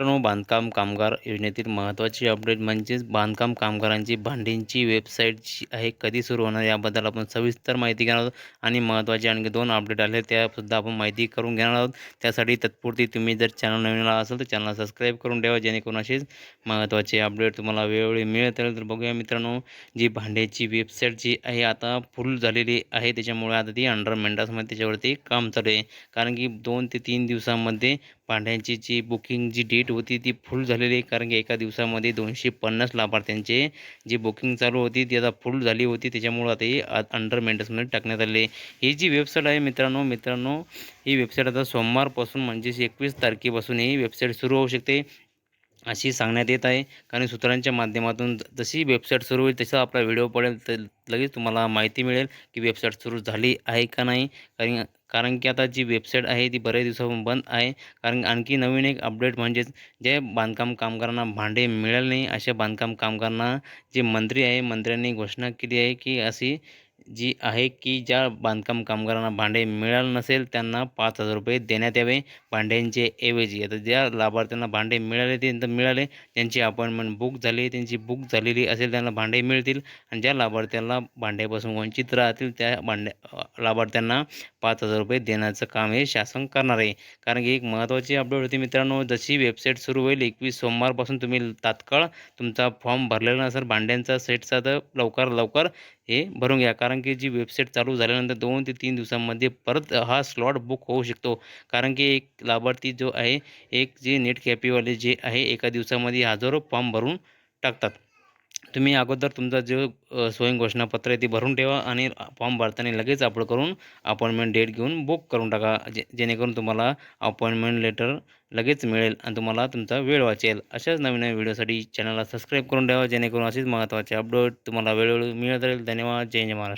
मित्रांनो बांधकाम कामगार योजनेतील महत्त्वाची अपडेट म्हणजेच बांधकाम कामगारांची भांडींची वेबसाईट जी आहे कधी सुरू होणार याबद्दल आपण सविस्तर माहिती घेणार आहोत. आणि महत्त्वाचे आणखी दोन अपडेट आले त्यासुद्धा आपण माहिती करून घेणार आहोत. त्यासाठी तत्पुरती तुम्ही जर चॅनल नवीन आला असेल तर चॅनल सबस्क्राईब करून ठेवा जेणेकरून असेच महत्त्वाचे अपडेट तुम्हाला वेळोवेळी मिळत राहील. तर बघूया मित्रांनो जी भांड्याची वेबसाईट जी आहे आता फुल झालेली आहे. त्याच्यामुळे आता ती अंडर मेंटासमध्ये त्याच्यावरती काम चालू आहे. कारण की दोन ते तीन दिवसामध्ये भांड्यांची जी बुकिंग जी डेट होती ती फुल झालेली आहे. कारण की एका दिवसामध्ये दोनशे पन्नास लाभार्थ्यांचे जी बुकिंग चालू होती ती आता फुल झाली होती. त्याच्यामुळं आता ही अंडर मेंटेन्समध्ये टाकण्यात आले ही जी वेबसाईट आहे मित्रांनो मित्रांनो ही वेबसाईट आता सोमवारपासून म्हणजेच एकवीस तारखेपासून ही वेबसाईट सुरू होऊ शकते. अशी सांगण्यात येत आहे. कारण सूत्रांच्या माध्यमातून जशी वेबसाईट सुरू होईल तसा आपला व्हिडिओ पडेल तर लगेच तुम्हाला माहिती मिळेल की वेबसाईट सुरू झाली आहे का नाही. कारण कारण की आता जी वेबसाईट आहे ती बऱ्याच दिवसापासून बंद आहे. कारण आणखी नवीन एक अपडेट म्हणजेच जे बांधकाम कामगारांना भांडे मिळाले नाही अशा बांधकाम कामगारांना जे मंत्री आहे मंत्र्यांनी घोषणा केली आहे की अशी जी आहे की ज्या बांधकाम कामगारांना भांडे मिळालं नसेल त्यांना पाच हजार रुपये देण्यात यावे भांड्यांचे ऐवजी. आता ज्या लाभार्थ्यांना भांडे मिळाले ते तर मिळाले त्यांची अपॉइंटमेंट बुक झाली त्यांची बुक झालेली असेल त्यांना भांडे मिळतील. आणि ज्या लाभार्थ्यांना भांड्यापासून वंचित राहतील त्या भांड्या लाभार्थ्यांना पाच हजार रुपये देण्याचं काम हे शासन करणार आहे. कारण की एक महत्त्वाची अपडेट होती मित्रांनो जशी वेबसाईट सुरू होईल एकवीस सोमवारपासून तुम्ही तात्काळ तुमचा फॉर्म भरलेला नसेल भांड्यांचा सेटचा तर लवकर लवकर हे भरून घ्या. कारण की जी वेबसाईट चालू झाल्यानंतर दोन ते तीन दिवसांमध्ये परत हा स्लॉट बुक होऊ शकतो. कारण की एक लाभार्थी जो आहे एक जे नेट कॅपीवाले जे आहे एका दिवसामध्ये हजारो फॉर्म भरून टाकतात. तुम्ही अगोदर तुमचा जो स्वयं घोषणापत्र आहे ते भरून ठेवा आणि फॉर्म भरताना लगेच अपलोड करून अपॉइंटमेंट डेट घेऊन बुक करून टाका. जे जेणेकरून तुम्हाला अपॉइंटमेंट लेटर लगेच मिळेल आणि तुम्हाला तुमचा वेळ वाचेल. अशाच नवीन नवीन व्हिडिओसाठी चॅनलला सबस्क्राईब करून ठेवा जेणेकरून असेच महत्त्वाचे अपडेट तुम्हाला वेळोवेळी मिळत राहील. धन्यवाद. जय जय महाराष्ट्र.